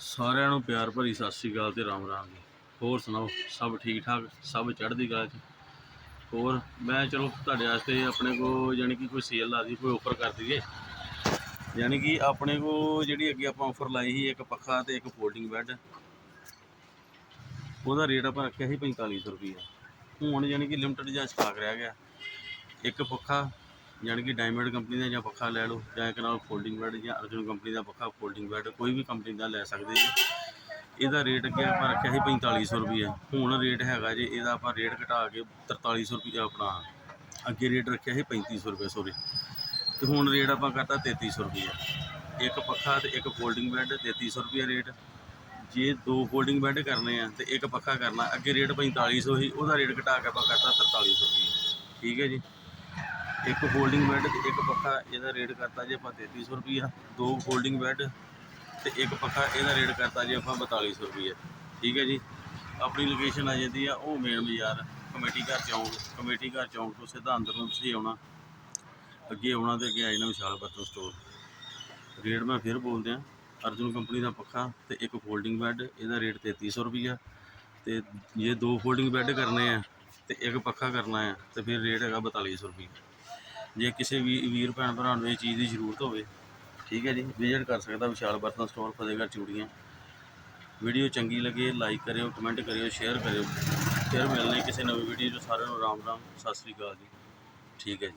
ਸਾਰਿਆਂ ਨੂੰ ਪਿਆਰ ਭਰੀ ਸਤਿ ਸ੍ਰੀ ਅਕਾਲ ਤੇ ਰਾਮ ਰਾਮ ਜੀ। ਹੋਰ ਸੁਣਾਓ, ਸਭ ਠੀਕ ਠਾਕ? ਸਭ ਚੜ੍ਹਦੀ ਕਲਾ 'ਚ? ਹੋਰ, ਮੈਂ ਚਲੋ ਤੁਹਾਡੇ ਵਾਸਤੇ ਆਪਣੇ ਕੋ ਯਾਨੀ ਕਿ ਕੋਈ ਸੇਲ ਲਾ ਦੀ ਕੋਈ ਆਫਰ ਕਰ ਦਈਏ। ਯਾਨੀ ਕਿ ਆਪਣੇ ਕੋ ਜਿਹੜੀ ਅੱਗੇ ਆਪਾਂ ਆਫਰ ਲਾਈ ਸੀ, ਇੱਕ ਪੱਖਾ ਤੇ ਇੱਕ ਫੋਲਡਿੰਗ ਬੈੱਡ ਉਹਦਾ ਰੇਟ ਆਪਾਂ ਰੱਖਿਆ ਸੀ 4500 ਰੁਪਈਆ। ਹੁਣ ਯਾਨੀ ਕਿ ਲਿਮਟਿਡ ਜਾਂ ਸਟਾਕ ਰਹਿ ਗਿਆ। ਇੱਕ ਪੱਖਾ ਯਾਨੀ ਕਿ ਡਾਇਮੰਡ ਕੰਪਨੀ ਦਾ ਜਾਂ ਪੱਖਾ ਲੈ ਲਓ, ਜਾਂ ਇੱਕ ਨਾਲ ਫੋਲਡਿੰਗ ਬੈੱਡ ਜਾਂ ਅਰਜੁਨ ਕੰਪਨੀ ਦਾ ਪੱਖਾ ਫੋਲਡਿੰਗ ਬੈੱਡ ਕੋਈ ਵੀ ਕੰਪਨੀ ਦਾ ਲੈ ਸਕਦੇ ਜੀ। ਇਹਦਾ ਰੇਟ ਅੱਗੇ ਆਪਾਂ ਰੱਖਿਆ ਸੀ 4500 ਰੁਪਏ ਹੁਣ ਰੇਟ ਹੈਗਾ ਜੇ, ਇਹਦਾ ਆਪਾਂ ਰੇਟ ਘਟਾ ਕੇ 4300 ਰੁਪਏ ਆਪਣਾ ਅੱਗੇ ਰੇਟ ਰੱਖਿਆ ਸੀ 3500 ਰੁਪਏ ਸੋਰੀ ਤੇ ਹੁਣ ਰੇਟ ਆਪਾਂ ਕਰਤਾ 3300 ਰੁਪਏ ਇੱਕ ਪੱਖਾ ਤੇ ਇੱਕ ਫੋਲਡਿੰਗ ਬੈੱਡ 3300 ਰੁਪਏ ਰੇਟ ਜੇ ਦੋ ਫੋਲਡਿੰਗ ਬੈੱਡ ਕਰਨੇ ਆ ਤੇ ਇੱਕ ਪੱਖਾ ਕਰਨਾ, ਅੱਗੇ ਰੇਟ 4500 ਸੀ ਉਹਦਾ ਰੇਟ ਘਟਾ ਕੇ ਆਪਾਂ ਕਰਤਾ 4300 ਰੁਪਏ ਠੀਕ ਹੈ ਜੀ? ਇੱਕ ਫੋਲਡਿੰਗ ਬੈੱਡ ਤੇ ਇੱਕ ਪੱਖਾ ਇਹਦਾ ਰੇਟ ਕਰਤਾ ਜੀ ਆਪਾਂ 3300 ਰੁਪਈਆ, ਦੋ ਫੋਲਡਿੰਗ ਬੈੱਡ ਤੇ ਇੱਕ ਪੱਖਾ ਇਹਦਾ ਰੇਟ ਕਰਤਾ ਜੀ ਆਪਾਂ 4200 ਰੁਪਈਆ। ਠੀਕ ਹੈ ਜੀ? ਆਪਣੀ ਲੋਕੇਸ਼ਨ ਆ ਜਾਂਦੀ ਆ, ਉਹ ਮੇਨ ਬਾਜ਼ਾਰ, ਕਮੇਟੀ ਘਰ ਚੌਂਕ ਕਮੇਟੀ ਘਰ ਚੌਂਕ ਤੋਂ ਸਿੱਧਾ ਅੰਦਰ ਨੂੰ ਤੁਸੀਂ ਆਉਣਾ। ਅੱਗੇ ਆਉਣਾ ਤੇ ਅੱਗੇ ਆ ਜਾਣਾ ਵਿਸ਼ਾਲ ਬਰਤਨ ਸਟੋਰ ਰੇਟ ਮੈਂ ਫਿਰ ਬੋਲਦੇ ਆ, ਅਰਜੁਨ ਕੰਪਨੀ ਦਾ ਪੱਖਾ ਤੇ ਇੱਕ ਫੋਲਡਿੰਗ ਬੈੱਡ ਇਹਦਾ ਰੇਟ 3300 ਰੁਪਈਆ। ਤੇ ਜੇ ਦੋ ਫੋਲਡਿੰਗ ਬੈੱਡ ਕਰਨੇ ਆ ਤੇ ਇੱਕ ਪੱਖਾ ਕਰਨਾ ਆ, ਤੇ ਫਿਰ ਰੇਟ ਹੈਗਾ 4200 ਰੁਪਈਆ। ਜੇ ਕਿਸੇ ਵੀ ਵੀਰ ਭੈਣ ਭਰਾ ਨੂੰ ਇਹ ਚੀਜ਼ ਦੀ ਜ਼ਰੂਰਤ ਹੋਵੇ, ਠੀਕ ਹੈ ਜੀ ਵਿਜ਼ਿਟ ਕਰ ਸਕਦਾ ਵਿਸ਼ਾਲ ਬਰਤਨ ਸਟੋਰ ਫਤਿਹਗੜ੍ਹ ਚੂੜੀਆਂ। ਵੀਡੀਓ ਚੰਗੀ ਲੱਗੇ ਲਾਈਕ ਕਰਿਓ ਕਮੈਂਟ ਕਰਿਓ ਸ਼ੇਅਰ ਕਰਿਓ। ਫਿਰ ਮਿਲਣੇ ਕਿਸੇ ਨਵੀਂ ਵੀਡੀਓ 'ਚ। ਸਾਰਿਆਂ ਨੂੰ ਰਾਮ ਰਾਮ ਸਤਿ ਸ੍ਰੀ ਅਕਾਲ ਜੀ। ਠੀਕ ਹੈ ਜੀ।